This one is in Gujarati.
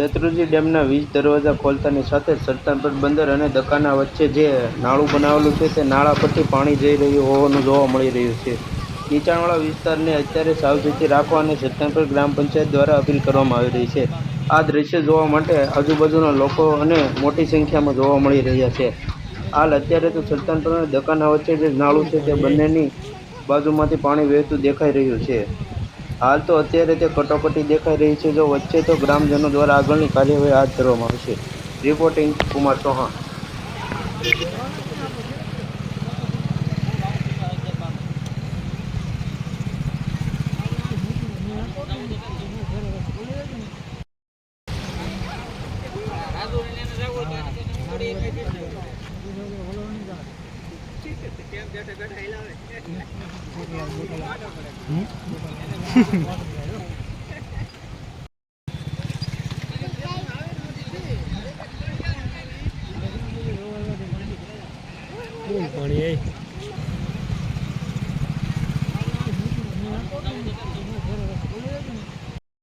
શેત્રુંજી ડેમના વીજ દરવાજા ખોલતાની સાથે જ બંદર અને દકાના વચ્ચે જે નાળું બનાવેલું છે તે નાળા પરથી પાણી જઈ રહ્યું હોવાનું જોવા મળી રહ્યું છે. નીચાણવાળા વિસ્તારને અત્યારે સાવચેતી રાખવા અને સરતાનપર ગ્રામ પંચાયત દ્વારા અપીલ કરવામાં આવી રહી છે. આ દ્રશ્ય જોવા માટે આજુબાજુના લોકો અને મોટી સંખ્યામાં જોવા મળી રહ્યા છે. હાલ અત્યારે તો સરતાનપર અને દકાના વચ્ચે જે નાળું છે તે બંનેની બાજુમાંથી પાણી વહેતું દેખાઈ રહ્યું છે. હાલ તો અત્યારે તે કટોકટી દેખાઈ રહી છે, જો વચ્ચે તો ગ્રામજનો દ્વારા આગળની કાર્યવાહી હાથ ધરવામાં આવશે. રિપોર્ટિંગ કુમાર ચૌહાણ. પાણી